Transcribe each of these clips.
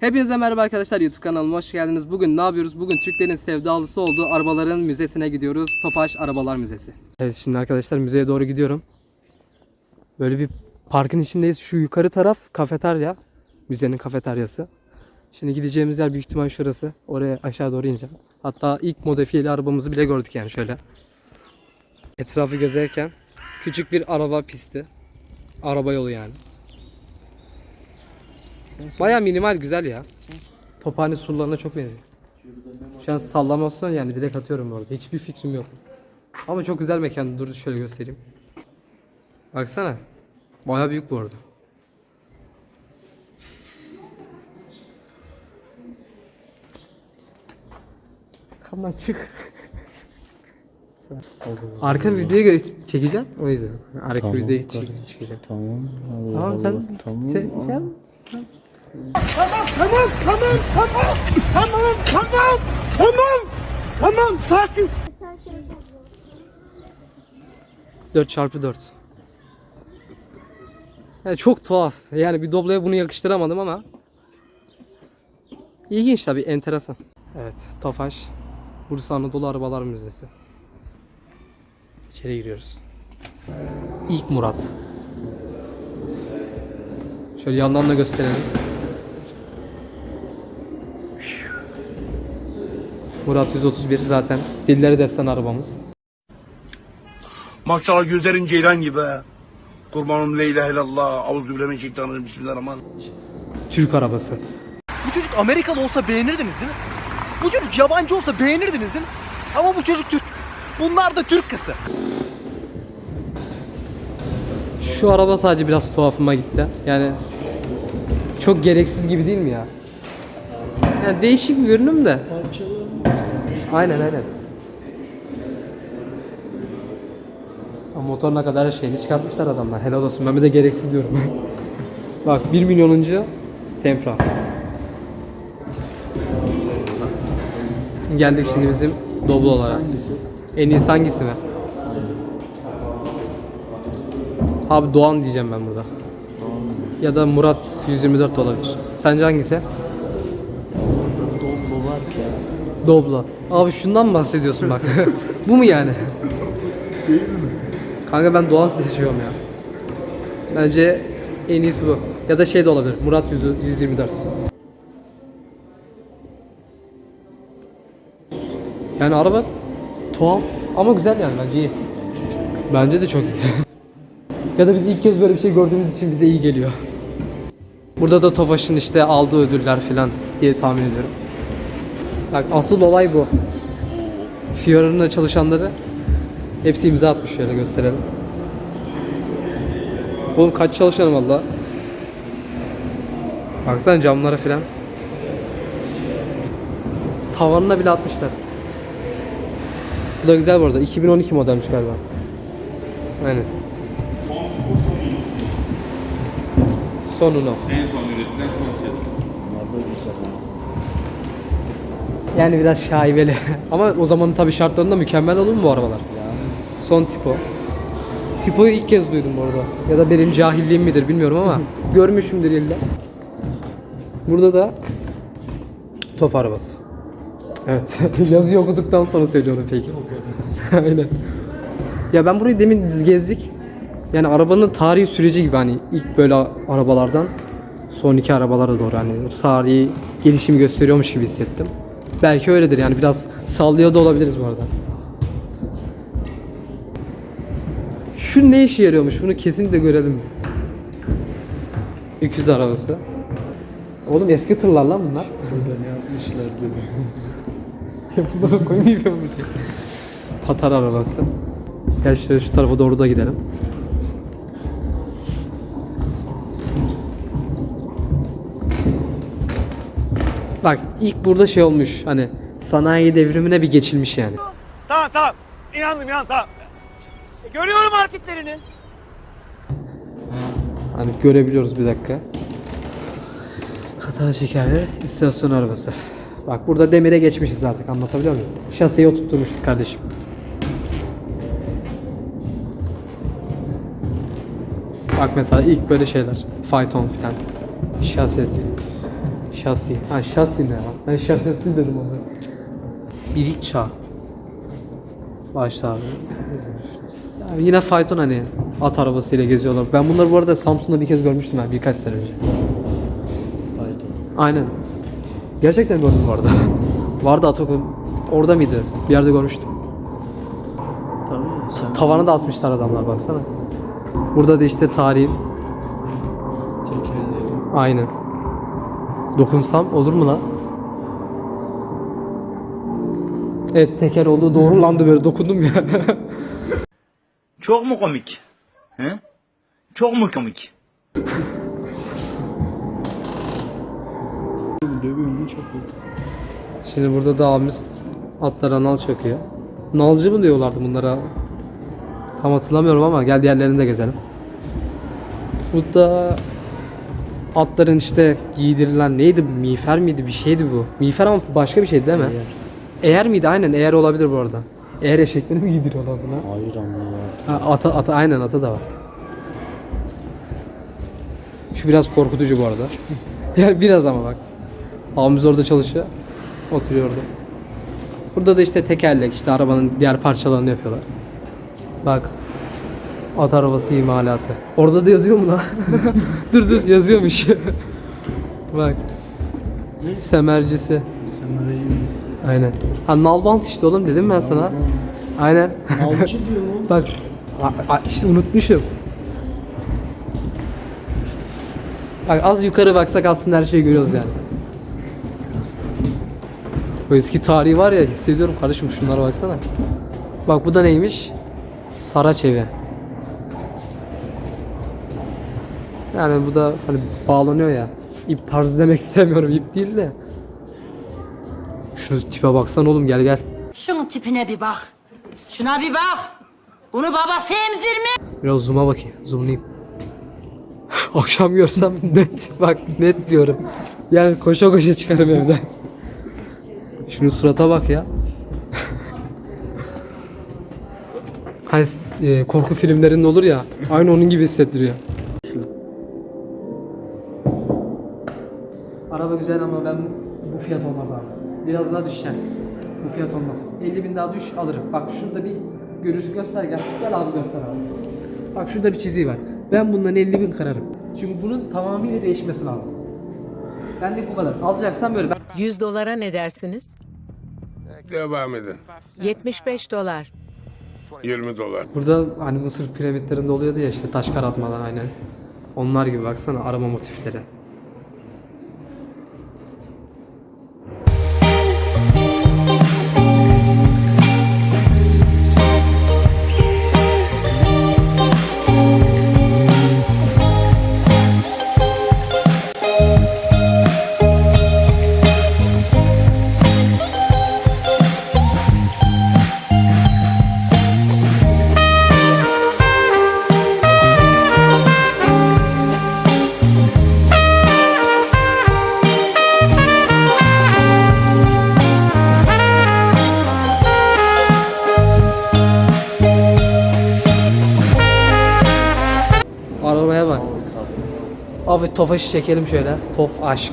Hepinize merhaba arkadaşlar YouTube kanalıma hoş geldiniz. Bugün ne yapıyoruz? Bugün Türklerin sevdalısı olduğu arabaların müzesine gidiyoruz. Tofaş Arabalar Müzesi. Evet şimdi arkadaşlar müzeye doğru gidiyorum. Böyle bir parkın içindeyiz. Şu yukarı taraf kafeterya. Müzenin kafeteryası. Şimdi gideceğimiz yer büyük ihtimal şurası. Oraya aşağı doğru ineceğim. Hatta ilk modifiyeli arabamızı bile gördük yani şöyle. Etrafı gezerken küçük bir araba pisti. Araba yolu yani. Baya minimal güzel ya. Tophane surlarına çok benziyor. Şu an sallama olsun yani direkt atıyorum bu arada. Hiçbir fikrim yok. Ama çok güzel mekan. Dur şöyle göstereyim. Baksana. Baya büyük bu arada. Kamdan çık. Arka videoyu gö- çekeceğim o yüzden. Arka Tamam, videoyu çek- çekeceğim. Tamam. Allah Tamam Allah. sen, Tamam. sen, sen Tamam tamam tamam tamam tamam tamam tamam tamam sakin 4 çarpı 4. Yani çok tuhaf. Yani bir Doblo'ya bunu yakıştıramadım ama ilginç tabii, enteresan. Evet, Tofaş Bursa Anadolu Arabalar Müzesi. İçeri giriyoruz. İlk Murat. Şöyle yandan da gösterelim. Murat 131 zaten dilleri destan arabamız. Maşallah gözlerin ceylan gibi. Kurbanım la ilahe illallah. Euzubillahimineşşeytanirracim. Bismillahirrahmanirrahim. Türk arabası. Bu çocuk Amerikalı olsa beğenirdiniz değil mi? Bu çocuk yabancı olsa beğenirdiniz değil mi? Ama bu çocuk Türk. Bunlar da Türk kızı. Şu araba sadece biraz tuhafıma gitti. Yani çok gereksiz gibi değil mi ya? Yani değişik bir görünüm de. Aynen aynen. Ama motor ne kadar şeyini çıkartmışlar adamlar. Helal olsun. Ben bir de gereksiz diyorum. Bak 1 milyonuncu Tempra. Geldik şimdi bizim Doblo'lara. Hangisi? En iyisi hangisi mi? Abi Doğan diyeceğim ben burada. Ya da Murat 124 de olabilir. Sence hangisi? Doblo var ki. Doblo. Abi şundan mı bahsediyorsun bak? Bu mu yani? Kanka ben Doğan seçiyorum ya. Bence en iyisi bu. Ya da şey de olabilir. Murat 100, 124. Yani araba tuhaf ama güzel yani bence iyi. Bence de çok iyi. ya da biz ilk kez böyle bir şey gördüğümüz için bize iyi geliyor. Burada da Tofaş'ın işte aldığı ödüller falan diye tahmin ediyorum. Bak asıl olay bu. Fiora'nın çalışanları hepsi imza atmış şöyle gösterelim. Oğlum kaç çalışanım valla. Baksana camlara filan. Tavanına bile atmışlar. Bu da güzel bu arada. 2012 modelmiş galiba. Aynen. Sonunu. Bunlar da güzel. ha. Yani biraz şaibeli. Ama o zamanın tabii şartlarında mükemmel olur mu bu arabalar? Son tipo. Tipo'yu ilk kez duydum bu arada. Ya da benim cahilliğim midir bilmiyorum ama görmüşümdür illa. Burada da top arabası. Evet. Yazıyı okuduktan sonra söylüyorum peki. Aynen. Ya ben burayı demin biz gezdik. Yani arabanın tarihi süreci gibi hani ilk böyle arabalardan son iki arabalara doğru hani o tarihi gelişimi gösteriyormuş gibi hissettim. Belki öyledir yani biraz sallıyor da olabiliriz bu arada. Şu ne işe yarıyormuş bunu kesinlikle görelim. Öküz arabası. Oğlum eski tırlar lan bunlar. Burada ne yapmışlar dedi. Bunlara koymayayım ben buraya. Tatar arabası. Gel şöyle şu tarafa doğru da gidelim. Bak ilk burada şey olmuş hani sanayi devrimine bir geçilmiş yani. Tamam tamam. İnandım inandım tamam. Görüyorum hareketlerini. Hani görebiliyoruz bir dakika. Katana çekerli istasyon arabası. Bak burada demire geçmişiz artık anlatabiliyor muyum? Şaseyi oturtmuşuz kardeşim. Bak mesela ilk böyle şeyler. Fayton filan. Şasesi. Şasi. Ha şasi ne ya? Ben şasesi dedim onu. Bir ilk çağ. Başta abi. Yine fayton hani at arabasıyla geziyorlar. Ben bunları bu arada Samsun'da bir kez görmüştüm ben birkaç sene önce. Pardon. Aynen. Gerçekten gördüm bu arada. Vardı Atakum. Orada mıydı? Bir yerde görmüştüm. Tabii sen Tavana da asmışlar adamlar baksana. Burada da işte tarihin tekerlerin Aynen. Dokunsam olur mu lan? Evet teker olduğu doğrulandı böyle dokundum ya. Çok mu komik? He? Çok mu komik? çakıyor. Şimdi burada da abimiz atlara nal çöküyor. Nalcı mı diyorlardı bunlara? Tam hatırlamıyorum ama gel diğerlerini de gezelim. Bu da atların işte giydirilen neydi? Miğfer miydi? Bir şeydi bu. Miğfer ama başka bir şeydi değil mi? Eğer miydi? Aynen eğer olabilir bu arada. Eğer eşekleri mi giydiriyorlar buna? Hayır ama ya. Ha, ata, ata aynen ata da var. Şu biraz korkutucu bu arada. yani biraz ama bak. Abimiz orada çalışıyor. Oturuyor orada. Burada da işte tekerlek, işte arabanın diğer parçalarını yapıyorlar. Bak. At arabası imalatı. Orada da yazıyor mu lan? dur dur yazıyormuş. bak. Semercisi. Arayı Aynen. Ha nalbant işte oğlum dedim ben sana. Aynen. Avcı diyor oğlum. Bak a- a- işte unutmuşum. Bak az yukarı baksak aslında her şeyi görüyoruz yani. O eski tarihi var ya hissediyorum kardeşim şunlara baksana. Bak bu da neymiş? Saraç evi. Yani bu da hani bağlanıyor ya. İp tarzı demek istemiyorum ip değil de. Şunu tipe baksana oğlum gel gel. Şunun tipine bir bak. Şuna bir bak. Bunu babası emzirmiş. Biraz zoom'a bakayım. Zoomlayayım. Akşam görsem net bak net diyorum. Yani koşa koşa çıkarım evden. Şunun surata bak ya. hani e, korku filmlerinde olur ya. Aynı onun gibi hissettiriyor. Araba güzel ama ben bu fiyat olmaz abi. Biraz daha düşecek. Bu fiyat olmaz. 50 bin daha düş alırım. Bak şurada bir görürsün göster gel. Gel abi göster abi. Bak şurada bir çiziği var. Ben bundan 50 bin kırarım. Çünkü bunun tamamıyla değişmesi lazım. Ben de bu kadar. Alacaksan böyle. Ben 100 dolara ne dersiniz? Devam edin. 75 dolar. 20 dolar. Burada hani Mısır piramitlerinde oluyordu ya işte taş karatmalar aynen. Onlar gibi baksana araba motifleri. Arabaya bak. Abi tofaşı çekelim şöyle. Tof aşk.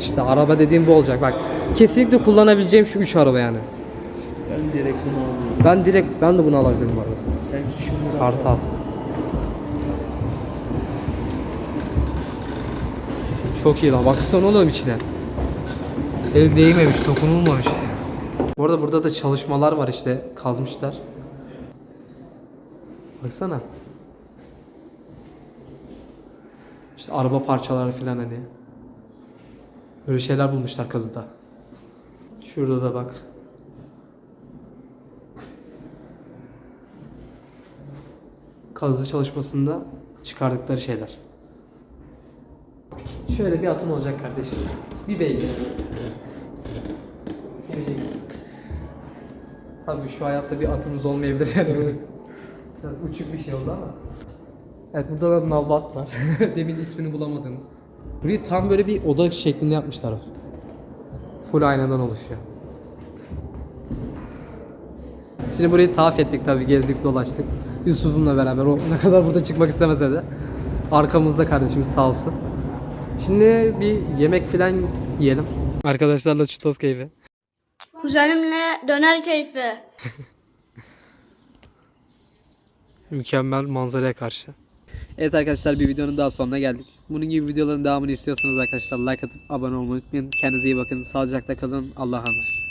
İşte araba dediğim bu olacak bak. Kesinlikle kullanabileceğim şu üç araba yani. Ben direkt bunu alıyorum. Ben direkt ben de bunu alabilirim bu arada. Sen şunu Kartal. Çok iyi lan. Baksana oğlum içine. El değmemiş, dokunulmamış. Bu arada burada da çalışmalar var işte. Kazmışlar. Baksana. İşte araba parçaları falan hani. Böyle şeyler bulmuşlar kazıda. Şurada da bak. kazı çalışmasında çıkardıkları şeyler. Şöyle bir atın olacak kardeşim. Bir beygir. Seveceksin. Tabii şu hayatta bir atımız olmayabilir yani. Biraz uçuk bir şey oldu ama. Evet burada da navbat var. Demin ismini bulamadığımız. Burayı tam böyle bir oda şeklinde yapmışlar. Full aynadan oluşuyor. Şimdi burayı tavaf ettik tabii gezdik dolaştık. Yusuf'umla beraber o ne kadar burada çıkmak istemese de. Arkamızda kardeşimiz sağ olsun. Şimdi bir yemek falan yiyelim. Arkadaşlarla çutos keyfi. Kuzenimle döner keyfi. Mükemmel manzaraya karşı. Evet arkadaşlar bir videonun daha sonuna geldik. Bunun gibi videoların devamını istiyorsanız arkadaşlar like atıp abone olmayı unutmayın. Kendinize iyi bakın. Sağlıcakla kalın. Allah'a emanet.